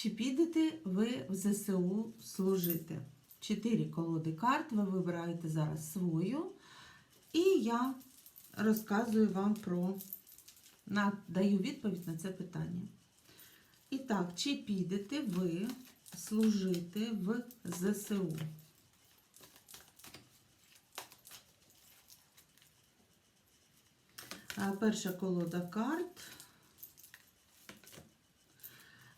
Чи підете ви в ЗСУ служити? Чотири колоди карт, ви вибираєте зараз свою. І я розказую вам про, даю відповідь на це питання. І так, чи підете ви служити в ЗСУ? Перша колода карт.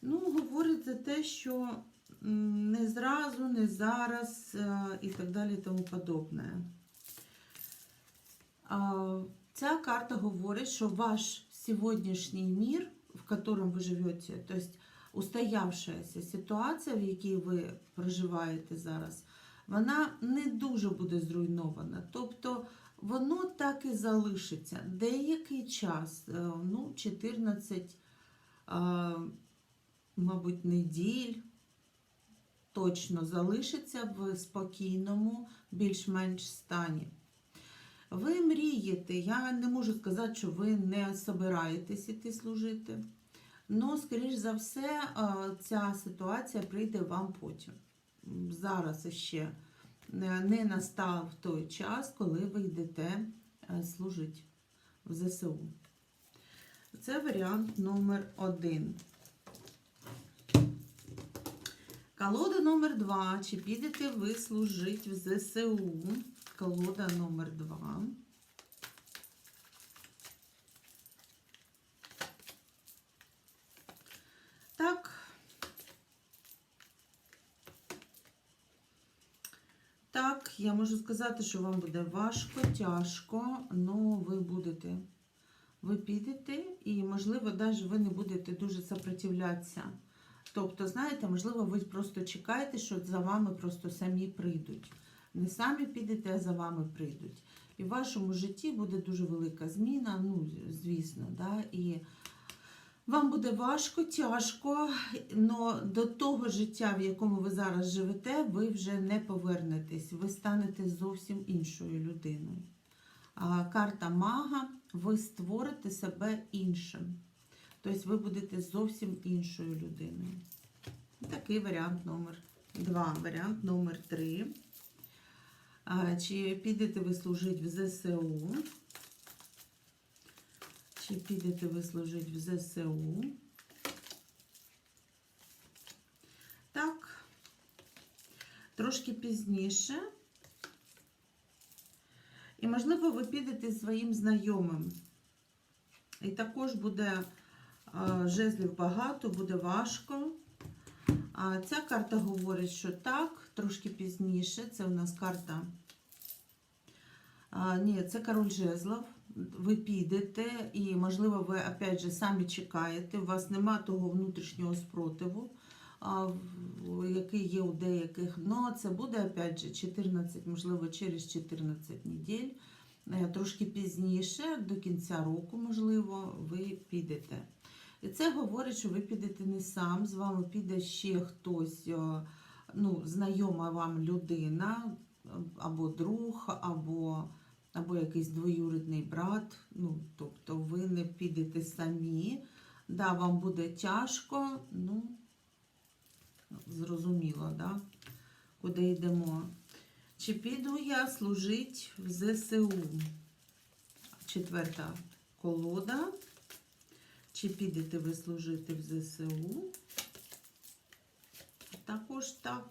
Ну, говорить за те, що не зразу, не зараз е, і так далі, і тому подобне. Ця карта говорить, що ваш сьогоднішній мір, в котором ви живете, то есть устоявшаяся ситуація, в якій ви проживаєте зараз, вона не дуже буде зруйнована. Тобто воно так і залишиться. Деякий час, е, ну, 14, а, мабуть, неділь, точно залишиться в спокійному, більш-менш стані. Ви мрієте, я не можу сказати, що ви не собираєтесь іти служити. Ну, скоріш за все, ця ситуація прийде вам потім. Зараз ще не не настав той час, коли ви йдете е, служити в ЗСУ. Це варіант номер один. Колода номер два. Чи підете ви служити в ЗСУ? Колода номер два. Так. Так, я можу сказати, що вам буде важко, тяжко, але ви будете. Ви підете і, можливо, навіть ви не будете дуже сопротивлятися. Тобто, знаєте, можливо, ви просто чекаєте, що за вами просто самі прийдуть. Не самі підете, а за вами прийдуть. І в вашому житті буде дуже велика зміна, ну, звісно, да, і вам буде важко, тяжко, але до того життя, в якому ви зараз живете, ви вже не повернетесь. Ви станете зовсім іншою людиною. А карта мага, ви створите себе іншим. Тобто ви будете зовсім іншою людиною. Такий варіант номер два. Варіант номер три. Чи підете ви служити в ЗСУ? Чи підете ви служити в ЗСУ? Так, трошки пізніше. І, можливо, ви підете зі своїм знайомим. І також буде жезлів багато, буде важко. Ця карта говорить, що так, трошки пізніше. Це у нас карта. Ні, це король жезлов. Ви підете, і, можливо, ви опять же самі чекаєте. У вас нема того внутрішнього спротиву, який є у деяких. Ну, це буде опять же 14, можливо, через 14 неділь. Е, Трошки пізніше, до кінця року, можливо, ви підете. І це говорить, що ви підете не сам, з вами піде ще хтось, е, ну, знайома вам людина, або друг, або, або якийсь двоюрідний брат. Ну, тобто ви не підете самі. Да, вам буде тяжко, ну, зрозуміло, да? куди йдемо. Чи піду я служити в ЗСУ? Четверта колода. Чи підете ви служити в ЗСУ? Також так.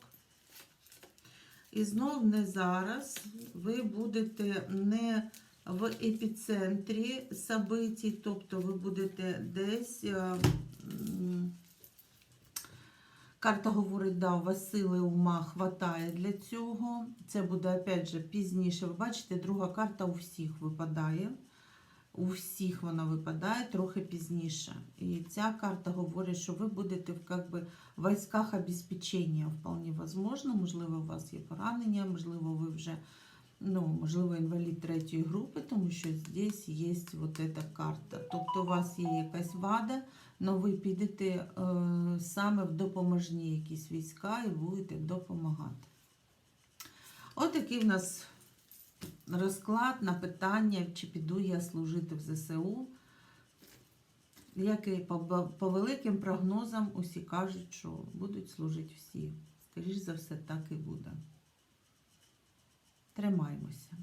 І знов не зараз. Ви будете не в епіцентрі событий, тобто ви будете десь. е, Карта говорить, да, у ума хватає для цього. Це буде, опять же, пізніше. Ви бачите, друга карта у всіх випадає. У всіх вона випадає трохи пізніше. І ця карта говорить, що ви будете в как би, військах обезпечення вполне возможно. Можливо, у вас є поранення, можливо, ви вже ну, можливо, інвалід третьої групи, тому що здесь є вот эта карта. Тобто у вас є якась вада, але ви підете е, саме в допоможні якісь війська і будете допомагати. Отакий в нас розклад на питання, чи піду я служити в ЗСУ. Як і по, по великим прогнозам, усі кажуть, що будуть служити всі. Скоріше за все, так і буде. Тримаймося.